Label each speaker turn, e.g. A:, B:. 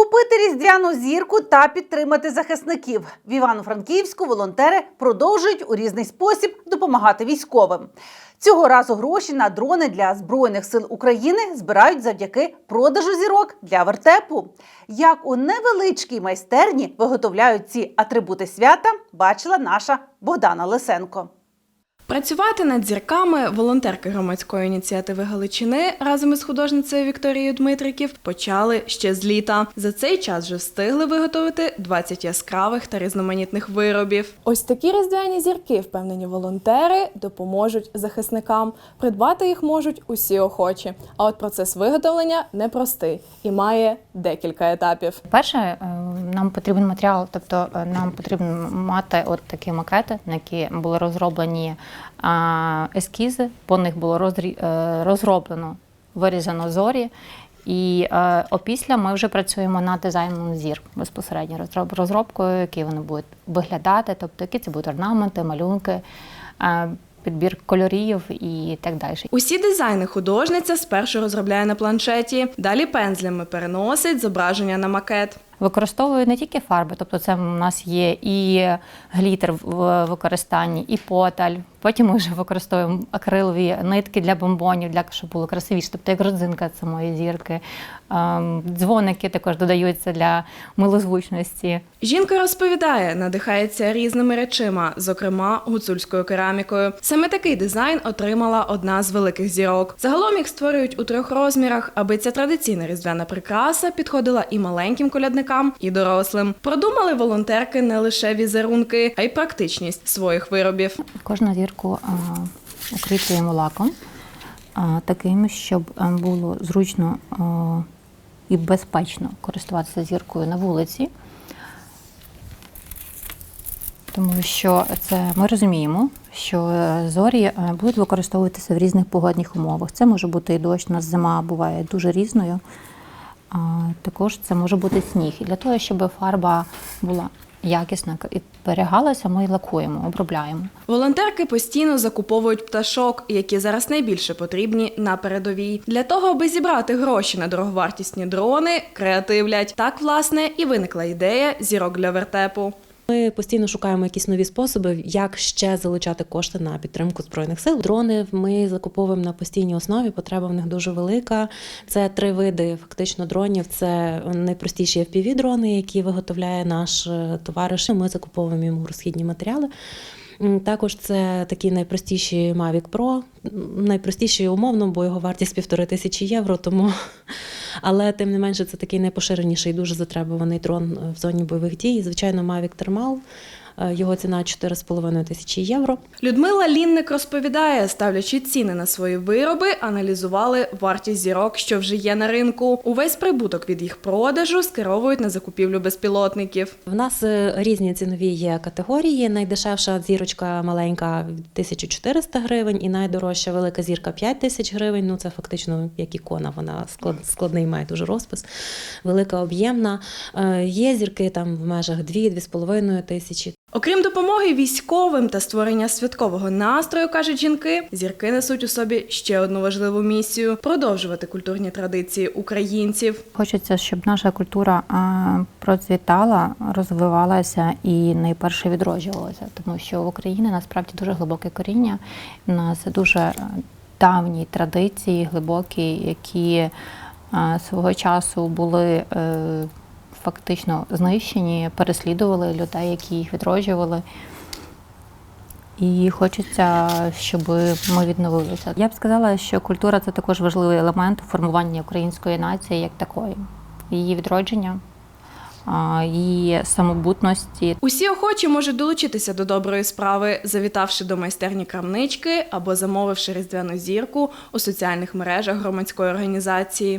A: Купити різдвяну зірку та підтримати захисників в Івано-Франківську волонтери продовжують у різний спосіб допомагати військовим. Цього разу гроші на дрони для збройних сил України збирають завдяки продажу зірок для вертепу. Як у невеличкій майстерні виготовляють ці атрибути свята, бачила наша Богдана Лисенко.
B: Працювати над зірками волонтерки громадської ініціативи Галичини разом із художницею Вікторією Дмитриків почали ще з літа. За цей час вже встигли виготовити 20 яскравих та різноманітних виробів. Ось такі різдвяні зірки, впевнені волонтери, допоможуть захисникам. Придбати їх можуть усі охочі. А от процес виготовлення непростий і має декілька етапів.
C: Перше, е, нам потрібен матеріал, тобто е, нам потрібно мати от такі макети, на які були розроблені ескізи, по них було е, розроблено, вирізано зорі. І е, опісля ми вже працюємо над дизайном зір безпосередньо розроб- розробкою, які вони будуть виглядати, тобто які це будуть орнаменти, малюнки, е, підбір кольорів і так далі.
B: Усі дизайни художниця спершу розробляє на планшеті, далі пензлями переносить зображення на макет.
C: Використовую не тільки фарби, тобто це у нас є і глітер в використанні, і поталь. Потім ми вже використовуємо акрилові нитки для бомбонів, для щоб було красивіше. Тобто як родзинка самої зірки. Ем, Дзвоники також додаються для милозвучності.
B: Жінка розповідає, надихається різними речима, зокрема гуцульською керамікою. Саме такий дизайн отримала одна з великих зірок. Загалом їх створюють у трьох розмірах, аби ця традиційна різдвяна прикраса підходила і маленьким колядникам, і дорослим. Продумали волонтерки не лише візерунки, а й практичність своїх виробів.
C: Кожну зірку укріплюємо лаком таким, щоб було зручно і безпечно користуватися зіркою на вулиці. Тому що це ми розуміємо, що е, зорі е, будуть використовуватися в різних погодних умовах. Це може бути і дощ, у нас зима буває дуже різною. А, також це може бути сніг. І для того, щоб фарба була якісна і зберігалася, ми лакуємо, обробляємо.
B: Волонтерки постійно закуповують пташок, які зараз найбільше потрібні на передовій. Для того, аби зібрати гроші на дороговартісні дрони, креативлять. Так, власне, і виникла ідея зірок для вертепу.
D: Ми постійно шукаємо якісь нові способи, як ще залучати кошти на підтримку збройних сил. Дрони ми закуповуємо на постійній основі. Потреба в них дуже велика. Це три види фактично дронів. Це найпростіші fpv дрони, які виготовляє наш е, товариш. Ми закуповуємо йому розхідні матеріали. Також це такі найпростіші Mavic Pro, найпростіші умовно, бо його вартість півтори тисячі євро. Тому але тим не менше це такий найпоширеніший, дуже затребуваний дрон е, в зоні бойових дій. Звичайно, Mavic Thermal, його ціна 4,5 тисячі євро.
B: Людмила Лінник розповідає, ставлячи ціни на свої вироби, аналізували вартість зірок, що вже є на ринку. Увесь прибуток від їх продажу скеровують на закупівлю безпілотників.
D: В нас е, різні цінові є категорії. Найдешевша зірочка маленька 1400 гривень, і найдорожча велика зірка 5 тисяч гривень. Ну це фактично як ікона. Вона склад- складний має дуже розпис, велика об'ємна. Е, Є зірки там в межах 2-2,5 тисячі.
B: Окрім допомоги військовим та створення святкового настрою, кажуть жінки, зірки несуть у собі ще одну важливу місію продовжувати культурні традиції українців.
C: Хочеться, щоб наша культура процвітала, розвивалася і найперше відроджувалася, тому що в Україні насправді дуже глибоке коріння. У нас дуже е, давні традиції, глибокі, які е, свого часу були е, фактично знищені, переслідували людей, які їх відроджували. І хочеться, щоб ми відновилися. Я б сказала, що культура це також важливий елемент у формуванні української нації як такої, її відродження, її самобутності.
B: Усі охочі можуть долучитися до доброї справи, завітавши до майстерні крамнички або замовивши різдвяну зірку у соціальних мережах громадської організації.